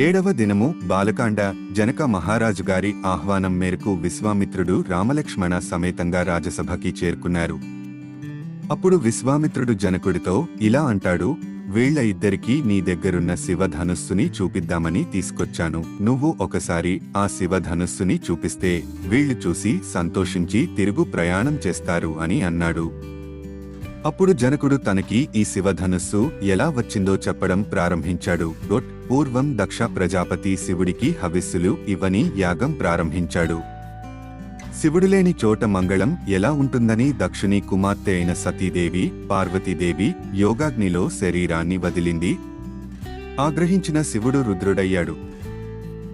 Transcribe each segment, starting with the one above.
ఏడవ దినము బాలకాండ జనక మహారాజు గారి ఆహ్వానం మేరకు విశ్వామిత్రుడు రామలక్ష్మణ సమేతంగా రాజసభకి చేరుకున్నారు. అప్పుడు విశ్వామిత్రుడు జనకుడితో ఇలా అంటాడు వీళ్ళ ఇద్దరికీ నీ దగ్గరున్న శివధనుస్సుని చూపిద్దామని తీసుకొచ్చాను. నువ్వు ఒకసారి ఆ శివధనుస్సుని చూపిస్తే వీళ్ళు చూసి సంతోషించి తిరుగు ప్రయాణం చేస్తారు అని అన్నాడు. అప్పుడు జనకుడు తనకి ఈ శివధనుస్సు ఎలా వచ్చిందో చెప్పడం ప్రారంభించాడు. డొట్ పూర్వం దక్ష ప్రజాపతి శివుడికి హవిస్సులు ఇవ్వని యాగం ప్రారంభించాడు. శివుడు లేని చోట మంగళం ఎలా ఉంటుందని దక్షిణి కుమార్తె అయిన సతీదేవి పార్వతీదేవి యోగాగ్నిలో శరీరాన్ని వదిలింది. ఆగ్రహించిన శివుడు రుద్రుడయ్యాడు.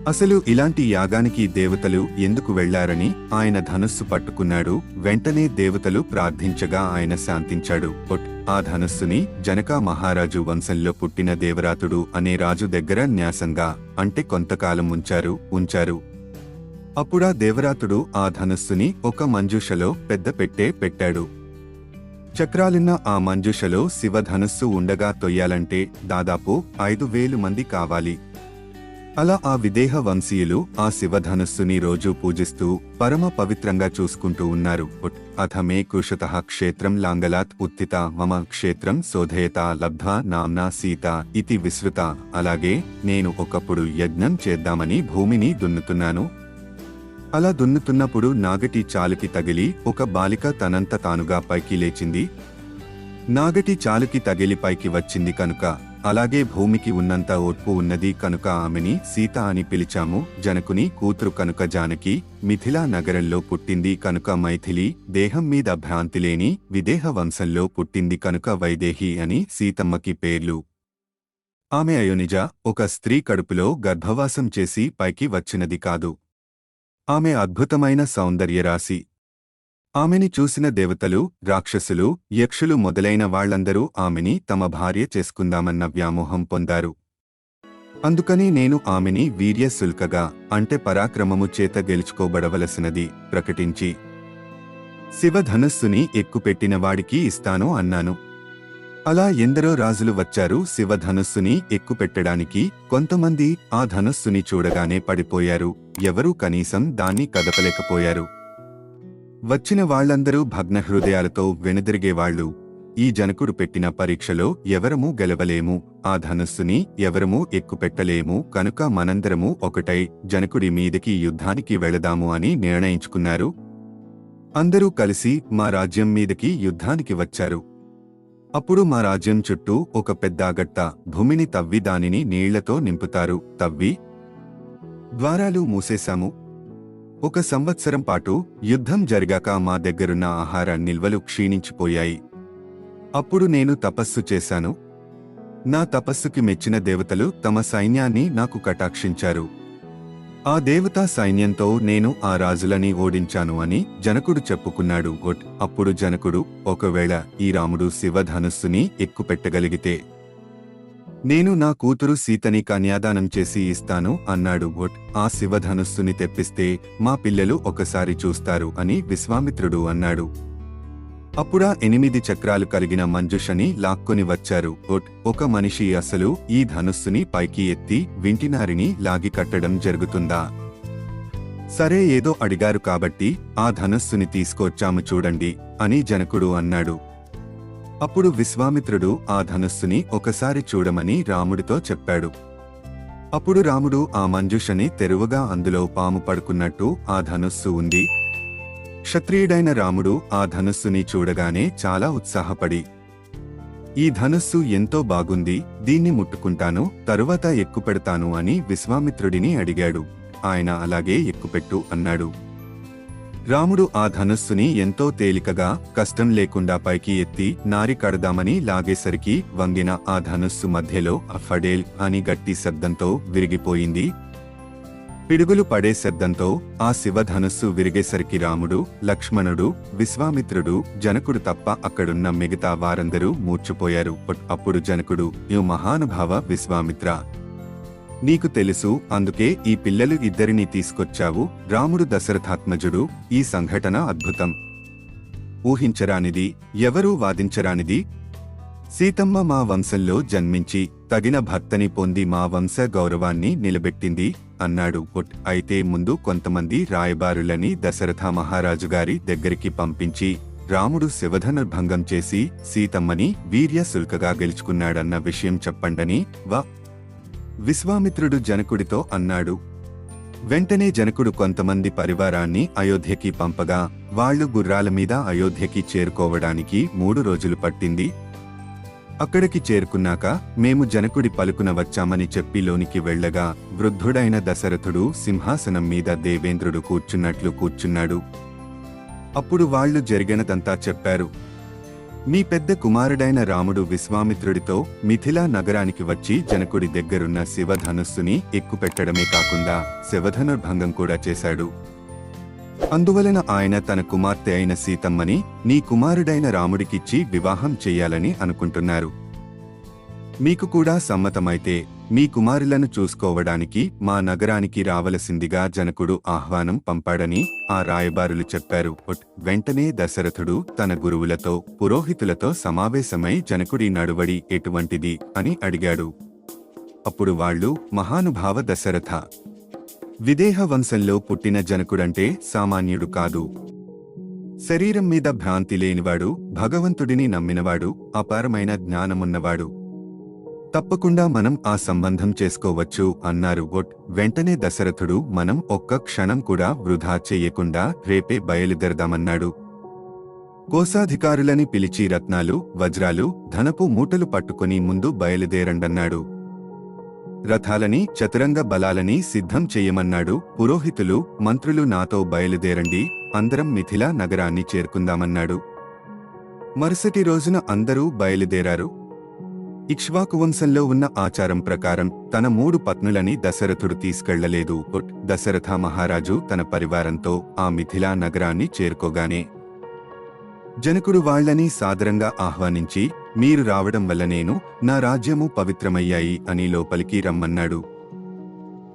అసలు ఇలాంటి యాగానికి దేవతలు ఎందుకు వెళ్ళారని ఆయన ధనుస్సు పట్టుకున్నాడు. వెంటనే దేవతలు ప్రార్థించగా ఆయన శాంతించాడు. ఒట్ ఆ ధనుస్సుని జనకా మహారాజు వంశంలో పుట్టిన దేవరాతుడు అనే రాజు దగ్గర న్యాసంగా అంటే కొంతకాలం ఉంచారు ఉంచారు. అప్పుడా దేవరాతుడు ఆ ధనుస్సుని ఒక మంజూషలో పెద్ద పెట్టే పెట్టాడు. చక్రాలున్న ఆ మంజుషలో శివధనుస్సు ఉండగా తొయ్యాలంటే దాదాపు ఐదు వేలు మంది కావాలి. అలా ఆ విదేహ వంశీయులు ఆ శివధనుస్సుని రోజూ పూజిస్తూ పరమ పవిత్రంగా చూసుకుంటూ ఉన్నారు. అథమే కుషత క్షేత్రం లాంగలాత్ ఉత్తిత మమ క్షేత్రం శోధయత లబ్ధ నామ్నా సీత ఇతి విశ్రుత అలాగే నేను ఒకప్పుడు యజ్ఞం చేద్దామని భూమిని దున్నుతున్నాను. అలా దున్నుతున్నప్పుడు నాగటి చాలుకి తగిలి ఒక బాలిక తనంత తానుగా పైకి లేచింది. నాగటి చాలుకి తగిలి పైకి వచ్చింది కనుక అలాగే భూమికి ఉన్నంత ఓర్పు ఉన్నది కనుక ఆమెని సీత అని పిలిచాము. జనకుని కూతురు కనుక జానకి మిథిలా నగరంలో పుట్టింది కనుక మైథిలి దేహం మీద భ్రాంతి లేని విదేహ వంశంలో పుట్టింది కనుక వైదేహి అని సీతమ్మకి పేర్లు. ఆమె అయోనిజ ఒక స్త్రీ కడుపులో గర్భవాసం చేసి పైకి వచ్చినది కాదు. ఆమె అద్భుతమైన సౌందర్యరాశి. ఆమెని చూసిన దేవతలు రాక్షసులు యక్షులు మొదలైన వాళ్ళందరూ ఆమెని తమ భార్య చేసుకుందామన్న వ్యామోహం పొందారు. అందుకని నేను ఆమెని వీర్యశుల్కగా అంటే పరాక్రమము చేత గెలుచుకోబడవలసినది ప్రకటించి శివధనస్సుని ఎక్కుపెట్టిన వాడికి ఇస్తాను అన్నాను. అలా ఎందరో రాజులు వచ్చారు శివధనుస్సుని ఎక్కుపెట్టడానికి కొంతమంది ఆ ధనుస్సుని చూడగానే పడిపోయారు ఎవరూ కనీసం దాన్ని కదపలేకపోయారు. వచ్చిన వాళ్ళందరూ భగ్న హృదయాలతో వెనుదిరిగేవాళ్ళు ఈ జనకుడు పెట్టిన పరీక్షలో ఎవరమూ గెలవలేము ఆ ధనస్సుని ఎవరమూ ఎక్కుపెట్టలేము కనుక మనందరము ఒకటై జనకుడి మీదకి యుద్ధానికి వెళదాము అని నిర్ణయించుకున్నారు. అందరూ కలిసి మా రాజ్యం మీదకి యుద్ధానికి వచ్చారు. అప్పుడు మా రాజ్యం చుట్టూ ఒక పెద్దగట్ట భూమిని తవ్వి దానిని నీళ్ళతో నింపుతారు తవ్వి ద్వారాలు మూసేశాము. ఒక సంవత్సరం పాటు యుద్ధం జరిగాక మా దగ్గరున్న ఆహార నిల్వలు క్షీణించిపోయాయి. అప్పుడు నేను తపస్సు చేశాను. నా తపస్సుకి మెచ్చిన దేవతలు తమ సైన్యాన్ని నాకు కటాక్షించారు. ఆ దేవతా సైన్యంతో నేను ఆ రాజులని ఓడించాను అని జనకుడు చెప్పుకున్నాడు. ఒట్ అప్పుడు జనకుడు ఒకవేళ ఈ రాముడు శివధనుస్సుని ఎక్కుపెట్టగలిగితే నేను నా కూతురు సీతని కన్యాదానం చేసి ఇస్తాను అన్నాడు ఒట్ ఆ శివధనుస్సుని తెప్పిస్తే మా పిల్లలు ఒకసారి చూస్తారు అని విశ్వామిత్రుడు అన్నాడు. అప్పుడా ఎనిమిది చక్రాలు కలిగిన మంజుషని లాక్కొని వచ్చారు ఒట్ ఒక మనిషి అసలు ఈ ధనుస్సుని పైకి ఎత్తి వింటినారిని లాగి కట్టడం జరుగుతుందా? సరే ఏదో అడిగారు కాబట్టి ఆ ధనుస్సుని తీసుకొచ్చాము చూడండి అని జనకుడు అన్నాడు. అప్పుడు విశ్వామిత్రుడు ఆ ధనుస్సుని ఒకసారి చూడమని రాముడితో చెప్పాడు. అప్పుడు రాముడు ఆ మంజుషని తెరువగా అందులో పాము పడుకున్నట్టు ఆ ధనుస్సు ఉంది. క్షత్రియుడైన రాముడు ఆ ధనుస్సుని చూడగానే చాలా ఉత్సాహపడి ఈ ధనుస్సు ఎంతో బాగుంది దీన్ని ముట్టుకుంటాను తరువాత ఎక్కుపెడతాను అని విశ్వామిత్రుడిని అడిగాడు. ఆయన అలాగే ఎక్కుపెట్టు అన్నాడు. రాముడు ఆ ధనుస్సుని ఎంతో తేలికగా కష్టం లేకుండా పైకి ఎత్తి నారి కడదామని లాగేసరికి వంగిన ఆ ధనుస్సు మధ్యలో అఫడేల్ అని గట్టి శబ్దంతో విరిగిపోయింది. పిడుగులు పడే శబ్దంతో ఆ శివధనుస్సు విరిగేసరికి రాముడు లక్ష్మణుడు విశ్వామిత్రుడు జనకుడు తప్ప అక్కడున్న మిగతా వారందరూ మూర్చిపోయారు. అప్పుడు జనకుడు యు మహానుభావ విశ్వామిత్ర నీకు తెలుసు అందుకే ఈ పిల్లలు ఇద్దరిని తీసుకొచ్చావు. రాముడు దశరథాత్మజుడు ఈ సంఘటన అద్భుతం. ఊహించరానిది ఎవరూ వాదించరానిది. సీతమ్మ మా వంశంలో జన్మించి తగిన భర్తని పొంది మా వంశ గౌరవాన్ని నిలబెట్టింది అన్నాడు ఒట్. అయితే ముందు కొంతమంది రాయబారులని దశరథ మహారాజు గారి దగ్గరికి పంపించి రాముడు శివధనుర్భంగం చేసి సీతమ్మని వీర్య సుల్కగా గెలుచుకున్నాడన్న విషయం చెప్పండని వా. విశ్వామిత్రుడు జనకుడితో అన్నాడు. వెంటనే జనకుడు కొంతమంది పరివారాన్ని అయోధ్యకి పంపగా వాళ్ళు గుర్రాల మీద అయోధ్యకి చేరుకోవడానికి మూడు రోజులు పట్టింది. అక్కడికి చేరుకున్నాక మేము జనకుడి పలుకున వచ్చామని చెప్పి లోనికి వెళ్ళగా వృద్ధుడైన దశరథుడు సింహాసనం మీద దేవేంద్రుడు కూర్చున్నట్లు కూర్చున్నాడు. అప్పుడు వాళ్ళు జరిగినదంతా చెప్పారు. మీ పెద్ద కుమారుడైన రాముడు విశ్వామిత్రుడితో మిథిలా నగరానికి వచ్చి జనకుడి దగ్గరున్న శివధనుస్సుని ఎక్కుపెట్టడమే కాకుండా శివధనుర్భంగం కూడా చేశాడు. అందువలన ఆయన తన కుమార్తె అయిన సీతమ్మని నీ కుమారుడైన రాముడికిచ్చి వివాహం చెయ్యాలని అనుకుంటున్నారు. మీకు కూడా సమ్మతమైతే మీ కుమారులను చూసుకోవడానికి మా నగరానికి రావలసిందిగా జనకుడు ఆహ్వానం పంపాడని ఆ రాయబారులు చెప్పారు. వెంటనే దశరథుడు తన గురువులతో పురోహితులతో సమావేశమై జనకుడి నడువడి ఎటువంటిది అని అడిగాడు. అప్పుడు వాళ్ళు మహానుభావ దశరథ విదేహ వంశంలో పుట్టిన జనకుడంటే సామాన్యుడు కాదు. శరీరం మీద భ్రాంతి లేనివాడు భగవంతుడిని నమ్మినవాడు అపారమైన జ్ఞానమున్నవాడు. తప్పకుండా మనం ఆ సంబంధం చేసుకోవచ్చు అన్నారు గొట్ వెంటనే దశరథుడు మనం ఒక్క క్షణం కూడా వృధా చెయ్యకుండా రేపే బయలుదేరదామన్నాడు. కోశాధికారులని పిలిచి రత్నాలు వజ్రాలు ధనపు మూటలు పట్టుకుని ముందు బయలుదేరండన్నాడు. రథాలని చతురంగ బలాలని సిద్ధం చెయ్యమన్నాడు పురోహితులు మంత్రులు నాతో బయలుదేరండి అందరం మిథిలా నగరాన్ని చేరుకుందామన్నాడు. మరుసటి రోజున అందరూ బయలుదేరారు. ఇక్ష్వాకు వంశంలో ఉన్న ఆచారం ప్రకారం తన మూడు పత్నులని దశరథుడు తీసుకెళ్ళలేదు. దశరథ మహారాజు తన పరివారంతో ఆ మిథిలా నగరాన్ని చేరుకోగానే జనకుడు వాళ్ళని సాదరంగా ఆహ్వానించి మీరు రావడం వల్ల నేను నా రాజ్యము పవిత్రమయ్యాయి అని లోపలికి రమ్మన్నాడు.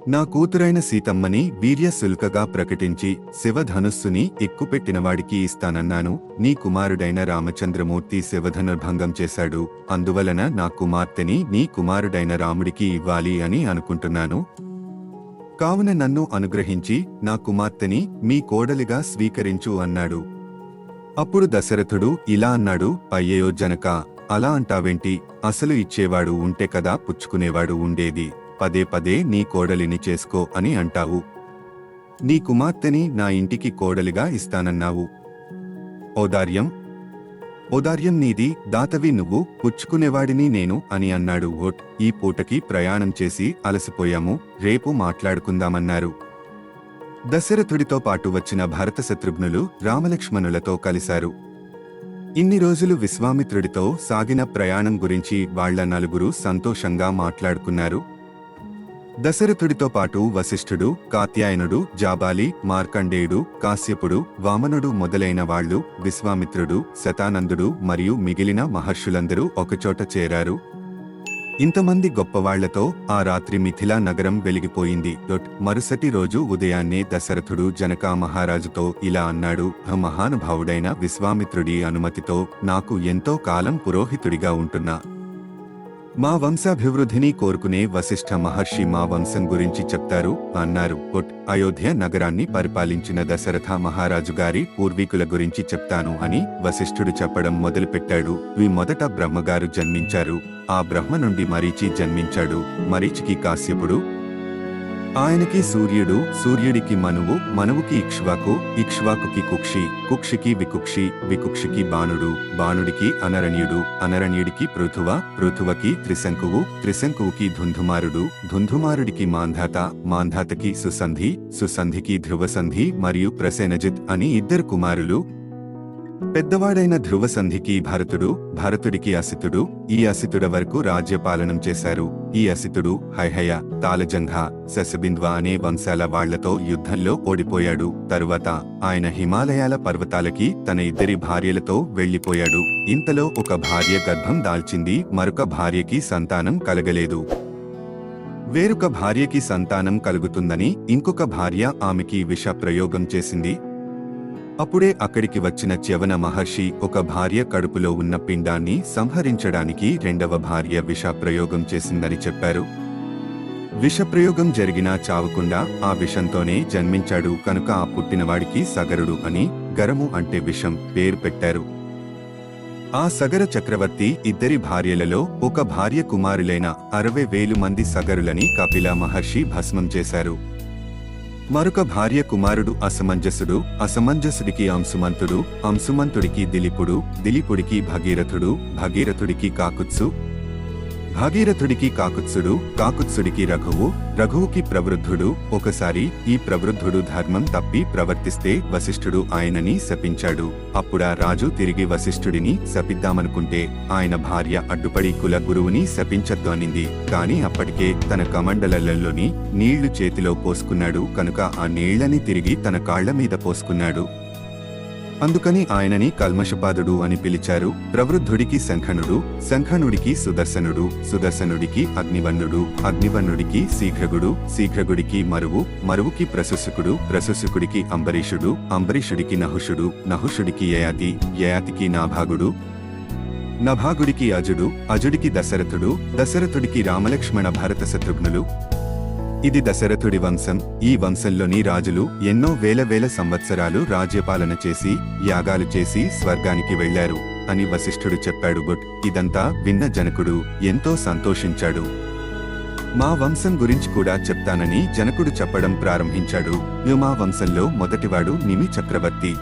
నా కూతురైన సీతమ్మని వీర్య శుల్కగా ప్రకటించి శివధనుస్సుని ఎక్కుపెట్టినవాడికి ఇస్తానన్నాను. నీ కుమారుడైన రామచంద్రమూర్తి శివధనుర్భంగం చేశాడు. అందువలన నా కుమార్తెని నీ కుమారుడైన రాముడికి ఇవ్వాలి అని అనుకుంటున్నాను. కావున నన్ను అనుగ్రహించి నా కుమార్తెని మీ కోడలిగా స్వీకరించు అన్నాడు. అప్పుడు దశరథుడు ఇలా అన్నాడు. అయ్యయో జనక అలా అంటావేంటి? అసలు ఇచ్చేవాడు ఉంటే కదా పుచ్చుకునేవాడు ఉండేది. పదే పదే నీ కోడలిని చేసుకో అని అంటావు. నీ కుమార్తెని నా ఇంటికి కోడలిగా ఇస్తానన్నావు. ఓదార్యం. ఓదార్యం నీది దాతవి నువ్వు పుచ్చుకునేవాడిని నేను అని అన్నాడు ఓట్. ఈ పూటకి ప్రయాణం చేసి అలసిపోయాము రేపు మాట్లాడుకుందామన్నారు. దశరథుడితో పాటు వచ్చిన భరత శత్రుఘ్నులు రామలక్ష్మణులతో కలిశారు. ఇన్ని రోజులు విశ్వామిత్రుడితో సాగిన ప్రయాణం గురించి వాళ్ళ నలుగురు సంతోషంగా మాట్లాడుకున్నారు. దశరథుడితో పాటు వశిష్ఠుడు కాత్యాయనుడు జాబాలి మార్కండేయుడు కాశ్యపుడు వామనుడు మొదలైన వాళ్ళు విశ్వామిత్రుడు శతానందుడు మరియు మిగిలిన మహర్షులందరూ ఒకచోట చేరారు. ఇంతమంది గొప్పవాళ్ళతో ఆ రాత్రి మిథిలా నగరం వెలిగిపోయింది. డొట్ మరుసటి రోజు ఉదయాన్నే దశరథుడు జనకా మహారాజుతో ఇలా అన్నాడు మహానుభావుడైన విశ్వామిత్రుడి అనుమతితో నాకు ఎంతో కాలం పురోహితుడిగా ఉంటున్నా. మా వంశాభివృద్ధిని కోరుకునే వశిష్ఠ మహర్షి మా వంశం గురించి చెప్తారు అన్నారు. కొట్ అయోధ్య నగరాన్ని పరిపాలించిన దశరథ మహారాజు గారి పూర్వీకుల గురించి చెప్తాను అని వశిష్ఠుడు చెప్పడం మొదలుపెట్టాడు. వి మొదట బ్రహ్మగారు జన్మించారు. ఆ బ్రహ్మ నుండి మరీచి జన్మించాడు. మరీచికి కాశ్యపుడు ఆయనకి సూర్యుడు సూర్యుడికి మనువు మనువుకి ఇక్ష్వాకు ఇక్ష్వాకుకి కుక్షి కుక్షికి వికుక్షి వికుక్షికి బాణుడు బాణుడికి అనరణ్యుడు అనరణ్యుడికి పృథువ పృథువకి త్రిశంకువు త్రిశంకువుకి ధుంధుమారుడు ధుంధుమారుడికి మాంధాత మాంధాతకి సుసంధి సుసంధికి ధ్రువసంధి మరియు ప్రసేనజిత్ అని ఇద్దరు కుమారులు పెద్దవాడైన ధ్రువసంధికి భరతుడు భరతుడికి అసితుడు ఈ అసితుడ వరకు రాజ్యపాలనం చేశారు. ఈ అసితుడు హైహయ తాలజంఘ శశబింద్వ అనే వంశాల వాళ్ళతో యుద్ధంలో ఓడిపోయాడు. తరువాత ఆయన హిమాలయాల పర్వతాలకి తన ఇద్దరి భార్యలతో వెళ్ళిపోయాడు ఇంతలో ఒక భార్య గర్భం దాల్చింది మరొక భార్యకి సంతానం కలగలేదు. వేరొక భార్యకి సంతానం కలుగుతుందని ఇంకొక భార్య ఆమెకి విష ప్రయోగం చేసింది. అప్పుడే అక్కడికి వచ్చిన చ్యవన మహర్షి ఒక భార్య కడుపులో ఉన్న పిండాన్ని సంహరించడానికి రెండవ భార్య విష ప్రయోగం చేసిందని చెప్పారు. విషప్రయోగం జరిగినా చావకుండా ఆ విషంతోనే జన్మించాడు కనుక ఆ పుట్టినవాడికి సగరుడు అని గరము అంటే విషం పేరు పెట్టారు. ఆ సగర చక్రవర్తి ఇద్దరి భార్యలలో ఒక భార్య కుమారులైన అరవై వేలు మంది సగరులని కపిల మహర్షి భస్మం చేశారు. మరొక భార్య కుమారుడు అసమంజసుడు అసమంజసుడికి అంశుమంతుడు అంశుమంతుడికి దిలీపుడు దిలీపుడికి భగీరథుడు భగీరథుడికి కాకుత్సు భాగీరథుడికి కాకుత్సుడు కాకుత్సుడికి రఘువు రఘువుకి ప్రవృద్ధుడు. ఒకసారి ఈ ప్రవృద్ధుడు ధర్మం తప్పి ప్రవర్తిస్తే వశిష్ఠుడు ఆయనని శపించాడు. అప్పుడా రాజు తిరిగి వశిష్ఠుడిని శపిద్దామనుకుంటే ఆయన భార్య అడ్డుపడి కుల గురువుని శపించద్దు అనింది. కాని అప్పటికే తన కమండలలోని నీళ్ళు చేతిలో పోసుకున్నాడు. కనుక ఆ నీళ్ళని తిరిగి తన కాళ్ళ మీద పోసుకున్నాడు. అందుకని ఆయనని కల్మషపాదుడు అని పిలిచారు. ప్రవృద్ధుడికి శంఖనుడు శంఖనుడికి సుదర్శనుడు సుదర్శనుడికి అగ్నివన్నుడు అగ్నివన్నుడికి శీఘ్రగుడు శీఘ్రగుడికి మరువు మరువుకి ప్రశుసుకుడు ప్రశుసుకుడికి అంబరీషుడు అంబరీషుడికి నహుషుడు నహుషుడికి యయాతి యయాతికి నాభాగుడు నభాగుడికి అజుడు అజుడికి దశరథుడు దశరథుడికి రామలక్ష్మణ భరత శత్రుఘ్నులు ఇది దశరథుడి వంశం. ఈ వంశంలోని రాజులు ఎన్నో వేల వేల సంవత్సరాలు రాజ్యపాలన చేసి యాగాలు చేసి స్వర్గానికి వెళ్ళారు అని వశిష్ఠుడు చెప్పాడు గుడ్. ఇదంతా విన్న జనకుడు ఎంతో సంతోషించాడు. మా వంశం గురించి కూడా చెప్తానని జనకుడు చెప్పడం ప్రారంభించాడు. మా వంశంలో మొదటివాడు నిమి చక్రవర్తి.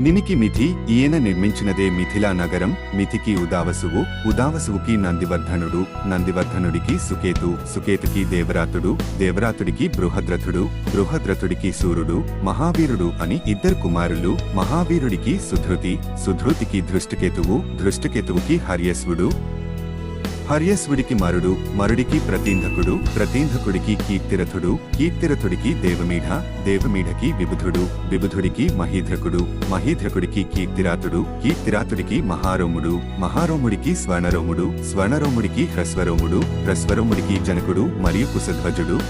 నిమికి మిథి ఈయన నిర్మించినదే మిథిలా నగరం మిథికి ఉదావసువు ఉదావసువుకి నందివర్ధనుడు నందివర్ధనుడికి సుకేతు సుకేతుకి దేవరాతుడు దేవరాతుడికి బృహద్రథుడు బృహద్రథుడికి సూర్యుడు మహావీరుడు అని ఇద్దరు కుమారులు మహావీరుడికి సుధృతి సుధృతికి దృష్టికేతువు దృష్టికేతువుకి హర్యస్వుడు హర్యస్వుడికి మరుడు మరుడికి ప్రతీంధకుడు ప్రతీంధకుడికి కీర్తిరథుడు కీర్తిరథుడికి దేవమీఢ దేవమీఢకి విబుధుడు విబుధుడికి మహీధ్రకుడు మహీధ్రకుడికి కీర్తిరాతుడు కీర్తిరాతుడికి మహారోముడు మహారోముడికి స్వర్ణరోముడు స్వర్ణరోముడికి హ్రస్వరోముడు హ్రస్వరోముడికి జనకుడు మరియు కుశధ్వజుడు.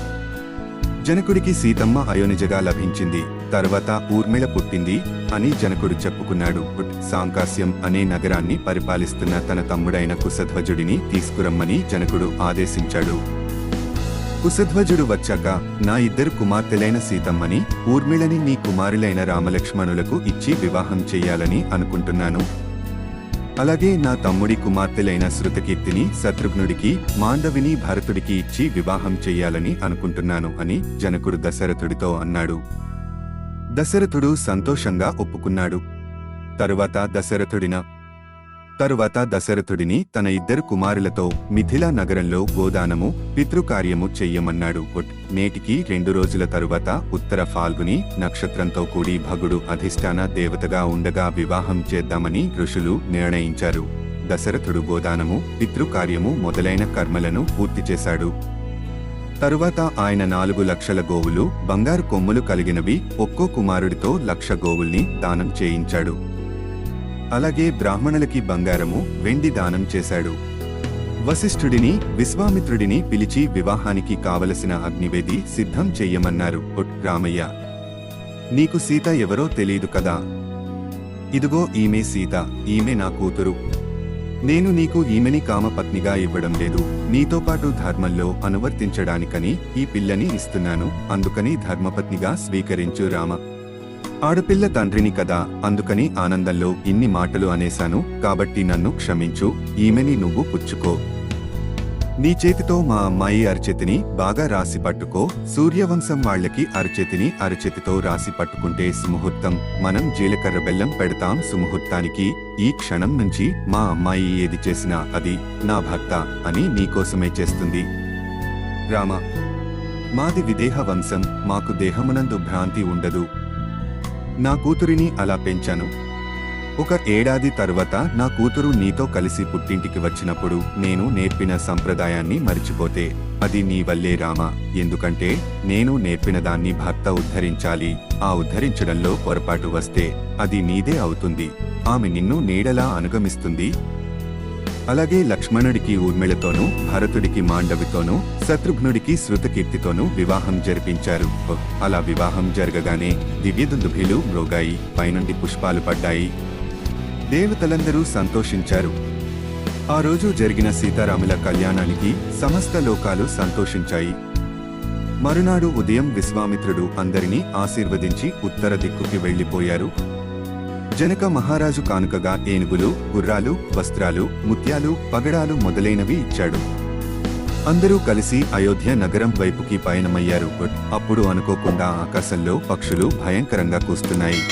జనకుడికి సీతమ్మ అయోనిజగా లభించింది. తర్వాత ఊర్మిళ పుట్టింది అని జనకుడు చెప్పుకున్నాడు. సాంకాస్యం అనే నగరాన్ని పరిపాలిస్తున్న తన తమ్ముడైన కుశధ్వజుడిని తీసుకురమ్మని జనకుడు ఆదేశించాడు. కుశధ్వజుడు వచ్చాక నా ఇద్దరు కుమార్తెలైన సీతమ్మని ఊర్మిళని నీ కుమారులైన రామలక్ష్మణులకు ఇచ్చి వివాహం చెయ్యాలని అనుకుంటున్నాను. అలాగే నా తమ్ముడి కుమార్తెలైన శృతకీర్తిని శత్రుఘ్నుడికి మాండవిని భరతుడికి ఇచ్చి వివాహం చెయ్యాలని అనుకుంటున్నాను అని జనకుడు దశరథుడితో అన్నాడు. దశరథుడు సంతోషంగా ఒప్పుకున్నాడు. తరువాత దశరథుడిన తరువాత దశరథుడిని తన ఇద్దరు కుమారులతో మిథిలా నగరంలో గోదానము పితృకార్యము చెయ్యమన్నాడు. నేటికి రెండు రోజుల తరువాత ఉత్తర ఫాల్గుని నక్షత్రంతో కూడి భగుడు అధిష్టాన దేవతగా ఉండగా వివాహం చేద్దామని ఋషులు నిర్ణయించారు. దశరథుడు గోదానము పితృకార్యము మొదలైన కర్మలను పూర్తి చేశాడు. తరువాత ఆయన నాలుగు లక్షల గోవులు బంగారు కొమ్ములు కలిగినవి ఒక్కో కుమారుడితో లక్ష గోవుల్ని దానం చేయించాడు. అలాగే బ్రాహ్మణులకి బంగారము వెండి దానం చేశాడు. వశిష్ఠుడిని విశ్వామిత్రుడిని పిలిచి వివాహానికి కావలసిన అగ్నివేది సిద్ధం చెయ్యమన్నారు ఒట్ రామయ్య. నీకు సీత ఎవరో తెలియదు కదా? ఇదిగో ఈమె సీత ఈమె నా కూతురు. నేను నీకు ఈమెని కామపత్నిగా ఇవ్వడం లేదు. నీతో పాటు ధర్మంలో అనువర్తించడానికని ఈ పిల్లని ఇస్తున్నాను. అందుకని ధర్మపత్నిగా స్వీకరించు రామ. ఆడపిల్ల తండ్రిని కదా అందుకని ఆనందంలో ఇన్ని మాటలు అనేశాను. కాబట్టి నన్ను క్షమించు. ఈమెని నువ్వు పుచ్చుకో. నీ చేతితో మా అమ్మాయి అరచేతిని బాగా రాసి పట్టుకో. సూర్యవంశం వాళ్ళకి అరచేతిని అరచేతితో రాసి పట్టుకుంటే సుముహూర్తం. మనం జీలకర్ర బెల్లం పెడతాం సుముహూర్తానికి. ఈ క్షణం నుంచి మా అమ్మాయి ఏది చేసినా అది నా భర్త అని నీకోసమే చేస్తుంది. రామ మాది విదేహ వంశం. మాకు దేహమునందు భ్రాంతి ఉండదు. నా కూతురిని అలా పెంచాను. ఒక ఏడాది తరువాత నా కూతురు నీతో కలిసి పుట్టింటికి వచ్చినప్పుడు నేను నేర్పిన సంప్రదాయాన్ని మరిచిపోతే అది నీ వల్లే రామా. ఎందుకంటే నేను నేర్పిన దాన్ని భర్త ఉద్ధరించాలి. ఆ ఉద్ధరించడంలో పొరపాటు వస్తే అది నీదే అవుతుంది. ఆమె నిన్ను నీడలా అనుగమిస్తుంది. అలాగే లక్ష్మణుడికి ఊర్మిళతోనూ భరతుడికి మాండవితోనూ శత్రుఘ్నుడికి శృతకీర్తితోనూ వివాహం జరిపించారు. అలా వివాహం జరగగానే దివ్యదుందుభిలు మ్రోగాయి పైనుండి పుష్పాలు పడ్డాయి. దేవతలందరూ సంతోషించారు. ఆ రోజు జరిగిన సీతారాముల కళ్యాణానికి సమస్త లోకాలు సంతోషించాయి. మరునాడు ఉదయం విశ్వామిత్రుడు అందరినీ ఆశీర్వదించి ఉత్తర దిక్కుకి వెళ్ళిపోయారు జనక మహారాజు కానుకగా ఏనుగులు గుర్రాలు వస్త్రాలు ముత్యాలు పగడాలు మొదలైనవి ఇచ్చాడు. అందరూ కలిసి అయోధ్య నగరం వైపుకి పయనమయ్యారు. అప్పుడు అనుకోకుండా ఆకాశంలో పక్షులు భయంకరంగా కూస్తున్నాయి.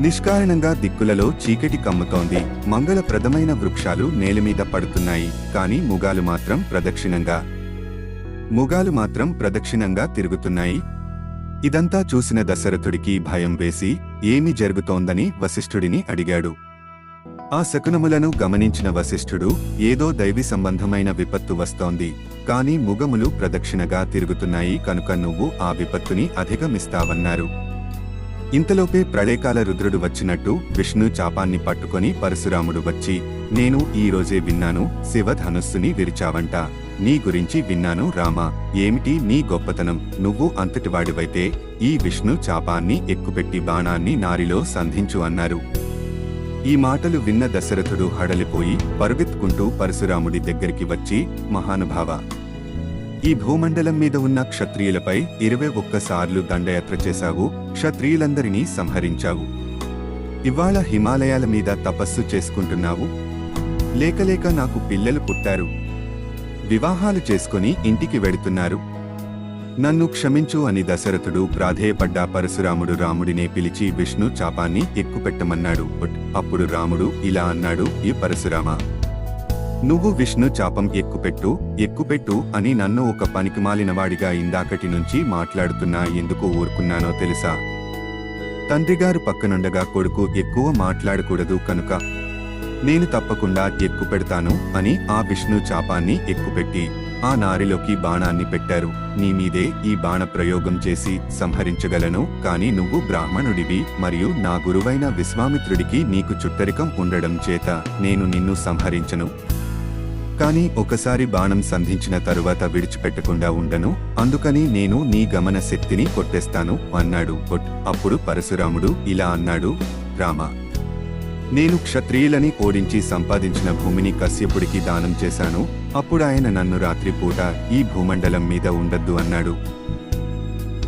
నిష్కారణంగా దిక్కులలో చీకటి కమ్ముతోంది. మంగళప్రదమైన వృక్షాలు నేలమీద పడుతున్నాయి. కానీ ముగాలు మాత్రం ప్రదక్షిణంగా. ముగాలు మాత్రం ప్రదక్షిణంగా తిరుగుతున్నాయి. ఇదంతా చూసిన దశరథుడికి భయం వేసి ఏమి జరుగుతోందని వశిష్ఠుడిని అడిగాడు. ఆ శకునములను గమనించిన వశిష్ఠుడు ఏదో దైవి సంబంధమైన విపత్తు వస్తోంది. కాని ముగములు ప్రదక్షిణగా తిరుగుతున్నాయి కనుక నువ్వు ఆ విపత్తుని అధిగమిస్తావన్నారు. ఇంతలోపే ప్రళయకాల రుద్రుడు వచ్చినట్టు విష్ణు చాపాన్ని పట్టుకొని పరశురాముడు వచ్చి నేను ఈ రోజే విన్నాను శివధనుస్సుని విరిచావంట. నీ గురించి విన్నాను రామా. ఏమిటి నీ గొప్పతనం? నువ్వు అంతటివాడివైతే ఈ విష్ణు చాపాన్ని ఎక్కుపెట్టి బాణాన్ని నారిలో సంధించు అన్నారు. ఈ మాటలు విన్న దశరథుడు హడలిపోయి పరుగెత్తుకుంటూ పరశురాముడి దగ్గరికి వచ్చి మహానుభావ ఈ భూమండలం మీద ఉన్న క్షత్రియులపై ఇరవై ఒక్కసార్లు దండయాత్ర చేశావు క్షత్రియులందరినీ సంహరించావు. ఇవాళ హిమాలయాల మీద తపస్సు చేసుకుంటున్నావు. లేకలేక నాకు పిల్లలు పుట్టారు. వివాహాలు చేసుకుని ఇంటికి వెడుతున్నారు. నన్ను క్షమించు అని దశరథుడు ప్రాధేయపడ్డ పరశురాముడు రాముడినే పిలిచి విష్ణు చాపాన్ని ఎక్కుపెట్టమన్నాడు. అప్పుడు రాముడు ఇలా అన్నాడు ఈ పరశురామ నువ్వు విష్ణు చాపం ఎక్కుపెట్టు ఎక్కుపెట్టు అని నన్ను ఒక పనికిమాలినవాడిగా ఇందాకటి నుంచి మాట్లాడుతున్నా ఎందుకు ఊరుకున్నానో తెలుసా? తండ్రిగారు పక్కనుండగా కొడుకు ఎక్కువ మాట్లాడకూడదు కనుక నేను తప్పకుండా ఎక్కుపెడతాను అని ఆ విష్ణు చాపాన్ని ఎక్కుపెట్టి ఆ నారిలోకి బాణాన్ని పెట్టారు. నీ మీదే ఈ బాణ ప్రయోగం చేసి సంహరించగలను కాని నువ్వు బ్రాహ్మణుడివి మరియు నా గురువైన విశ్వామిత్రుడికి నీకు చుట్టరికం ఉండడం చేత నేను నిన్ను సంహరించను. కానీ ఒకసారి బాణం సంధించిన తరువాత విడిచిపెట్టకుండా ఉండను అందుకని నేను నీ గమన శక్తిని కొట్టేస్తాను అన్నాడు. కొట్ అప్పుడు పరశురాముడు ఇలా అన్నాడు రామ నేను క్షత్రియులని ఓడించి సంపాదించిన భూమిని కశ్యపుడికి దానం చేశాను. అప్పుడు ఆయన నన్ను రాత్రిపూట ఈ భూమండలం మీద ఉండద్దు అన్నాడు.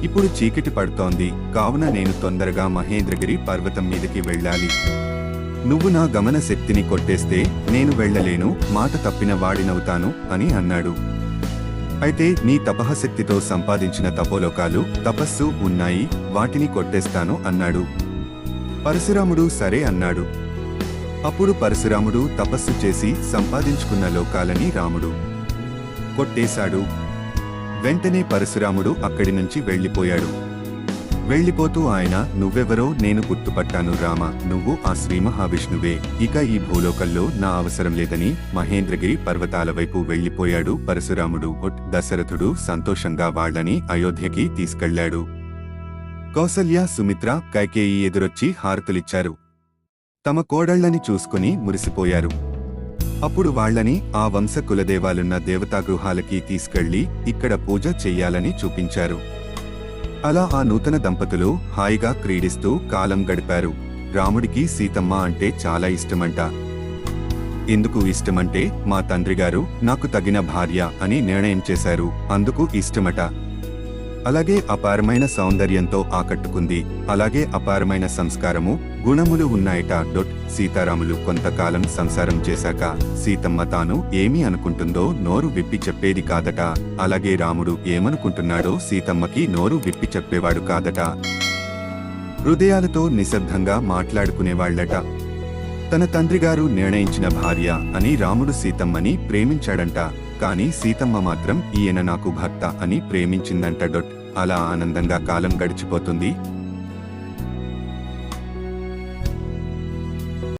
ఇప్పుడు చీకటి పడుతోంది. కావున నేను తొందరగా మహేంద్రగిరి పర్వతం మీదకి వెళ్ళాలి. నువ్వు నా గమన శక్తిని కొట్టేస్తే నేను వెళ్ళలేను మాట తప్పిన వాడినవుతాను అని అన్నాడు. అయితే నీ తపహశక్తితో సంపాదించిన తపోలోకాలు తపస్సు ఉన్నాయి వాటిని కొట్టేస్తాను అన్నాడు. పరశురాముడు సరే అన్నాడు. అప్పుడు పరశురాముడు తపస్సు చేసి సంపాదించుకున్న లోకాలని రాముడు కొట్టేశాడు. వెంటనే పరశురాముడు అక్కడి నుంచి వెళ్ళిపోయాడు వెళ్ళిపోతూ ఆయన నువ్వెవరో నేను గుర్తుపట్టాను రామ నువ్వు ఆ శ్రీ మహావిష్ణువే. ఇక ఈ భూలోకంలో నా అవసరం లేదని మహేంద్రగిరి పర్వతాల వైపు వెళ్ళిపోయాడు పరశురాముడు. దశరథుడు సంతోషంగా వాళ్ళని అయోధ్యకి తీసుకెళ్ళాడు కౌసల్య సుమిత్ర కైకేయి ఎదురొచ్చి హారతులిచ్చారు. తమ కోడళ్ళని చూసుకుని మురిసిపోయారు. అప్పుడు వాళ్ళని ఆ వంశ కులదేవాలున్న దేవతాగృహాలకి తీసుకెళ్ళి ఇక్కడ పూజ చెయ్యాలని చూపించారు. అలా ఆ నూతన దంపతులు హాయిగా క్రీడిస్తూ కాలం గడిపారు. రాముడికి సీతమ్మ అంటే చాలా ఇష్టమంట. ఎందుకు ఇష్టమంటే మా తండ్రిగారు నాకు తగిన భార్య అని నిర్ణయం చేశారు. అందుకు ఇష్టమట. అలాగే అపారమైన సౌందర్యంతో ఆకట్టుకుంది. అలాగే అపారమైన సంస్కారము గుణములు ఉన్నాయట. డొట్ సీతారాములు కొంతకాలం సంసారం చేశాక సీతమ్మ తాను ఏమి అనుకుంటుందో నోరు విప్పి చెప్పేది కాదట. అలాగే రాముడు ఏమనుకుంటున్నాడో సీతమ్మకి నోరు విప్పి చెప్పేవాడు కాదట. హృదయాలతో నిశ్శబ్దంగా మాట్లాడుకునేవాళ్ళట తన తండ్రిగారు నిర్ణయించిన భార్య అని రాముడు సీతమ్మని ప్రేమించాడంట. కానీ సీతమ్మ మాత్రం ఈయన నాకు భర్త అని ప్రేమించిందంట డొట్. అలా ఆనందంగా కాలం గడిచిపోతుంది.